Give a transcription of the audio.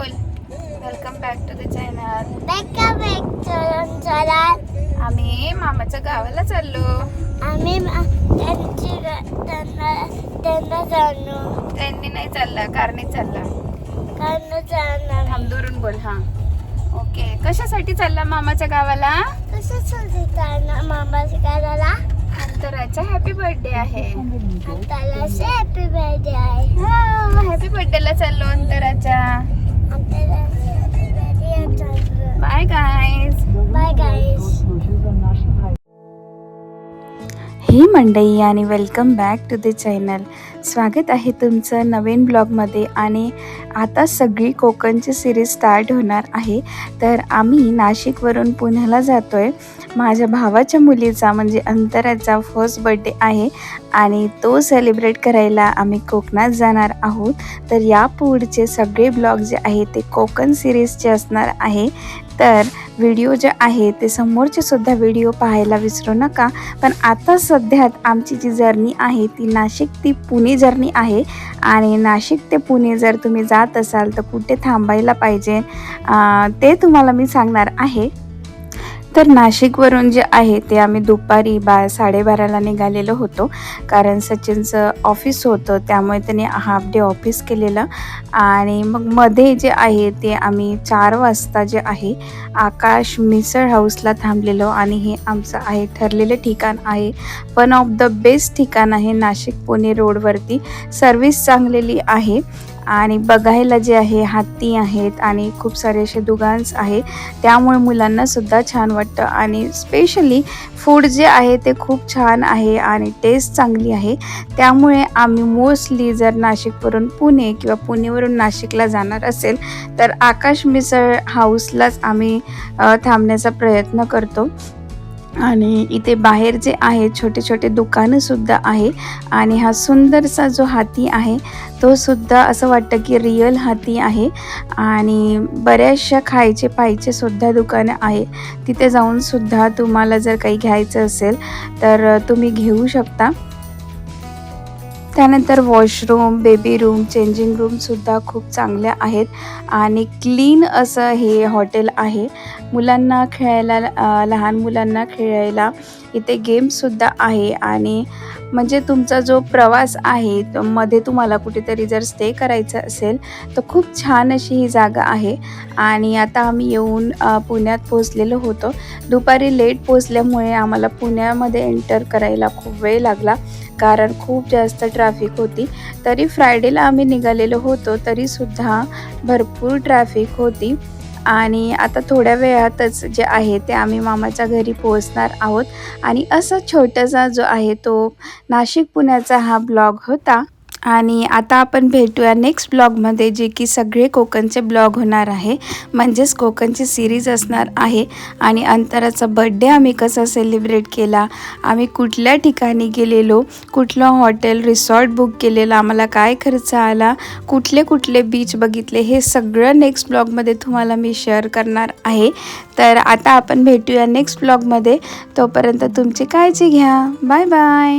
बोल. Welcome back to the channel welcome back to channel आम्ही मामाच्या गावाला चाललो. आम्ही त्यांची त्यांना चाललो त्यांनी नाही चालला कारने चालला. कारने चालला थांबदुरून बोल हां. ओके कशासाठी चालला मामाच्या गावाला? कसं कशासाठी चालला मामाच्या गावाला? अंतराचा हॅपी बर्थडे आहे. अंतराचा हॅपी बर्थडे आहे. बाय गाईस ही मंडई आणि welcome back to the channel स्वागत आहे तुमचं नवीन ब्लॉगमध्ये आणि आता सगळी कोकणची सिरीज स्टार्ट होणार आहे. तर आम्ही नाशिकवरून पुण्याला जातो आहे माझ्या भावाच्या मुलीचा म्हणजे अंतराचा फर्स्ट बड्डे आहे आणि तो सेलिब्रेट करायला आम्ही कोकणात जाणार आहोत. तर या पुढचे सगळे ब्लॉग जे आहे ते कोकण सिरीजचे असणार आहे. तर व्हिडिओ जे आहे ते समोरचे सुद्धा व्हिडिओ पाहायला विसरू नका. पण आता सध्यात आमची जी जर्नी आहे ती नाशिक ती पुणे जर्नी आहे. आणि नाशिक ते पुणे जर तुम्ही जात असाल तर कुठे थांबायला पाहिजे? ते तुम्हाला मी सांगणार आहे. तर नाशिकवरून जे आहे ते आम्ही दुपारी बा साडेबाराला निघालेलो होतो. कारण सचिनचं ऑफिस होतं त्यामुळे त्याने हाफ डे ऑफिस केलेलं. आणि मग मध्ये जे आहे ते आम्ही चार वाजता जे आहे आकाश मिसळ हाऊसला थांबलेलो. आणि हे आमचं आहे ठरलेलं ठिकाण आहे. वन ऑफ द बेस्ट ठिकाण आहे नाशिक पुणे रोडवरती सर्विस चांगलेली आहे. आणि बघायला जे आहे हत्ती आहेत आणि खूप सारे असे दुकान्स आहे. त्यामुळे मुलांना सुद्धा छान वाटतं. आणि स्पेशली फूड जे आहे ते खूप छान आहे आणि टेस्ट चांगली आहे. त्यामुळे आम्ही मोस्टली जर नाशिकवरून पुणे किंवा पुणेवरून नाशिकला जाणार असेल तर आकाश मिसळ हाऊसलाच आम्ही थांबण्याचा प्रयत्न करतो. आणि इथे बाहेर जे आहे छोटे छोटे दुकानंसुद्धा आहे. आणि हा सुंदरसा जो हाती आहे तो सुद्धा असं वाटतं की रिअल हाती आहे. आणि बऱ्याचशा खायचे पाहिजे सुद्धा दुकानं आहे. तिथे जाऊन सुद्धा तुम्हाला जर काही घ्यायचं असेल तर तुम्ही घेऊ शकता. त्यानंतर वॉशरूम बेबी रूम चेंजिंग रूमसुद्धा खूप चांगल्या आहेत. आणि क्लीन असं हे हॉटेल आहे. मुलांना खेळायला लहान मुलांना खेळायला इथे गेमसुद्धा आहे. आणि म्हणजे तुमचा जो प्रवास आहे मध्ये तुम्हाला कुठेतरी जर स्टे करायचं असेल तर खूप छान अशी ही जागा आहे. आणि आता आम्ही येऊन पुण्यात पोचलेलो होतो. दुपारी लेट पोचल्यामुळे आम्हाला पुण्यामध्ये एंटर करायला खूप वेळ लागला. कारण खूप जास्त ट्रॅफिक होती. तरी फ्रायडेला आम्ही निघालेलो होतो तरीसुद्धा भरपूर ट्रॅफिक होती. आणि आता थोड्या वेळातच जे आहे ते आम्ही मामाच्या घरी पोहोचणार आहोत. आणि असा छोटासा जो आहे तो नाशिक पुण्याचा हा ब्लॉग होता. आणि आता आपण भेटूया नेक्स्ट ब्लॉगमध्ये जे की सगळे कोकणचे ब्लॉग होणार आहे. म्हणजेच कोकणची सिरीज असणार आहे. आणि अंतराचा बड्डे आम्ही कसा सेलिब्रेट केला आम्ही कुठल्या ठिकाणी गेलेलो कुठलं हॉटेल रिसॉर्ट बुक केलेलं आम्हाला काय खर्च आला कुठले कुठले बीच बघितले हे सगळं नेक्स्ट ब्लॉगमध्ये तुम्हाला मी शेअर करणार आहे. तर आता आपण भेटूया नेक्स्ट ब्लॉगमध्ये तोपर्यंत तुमची काळजी घ्या. Bye bye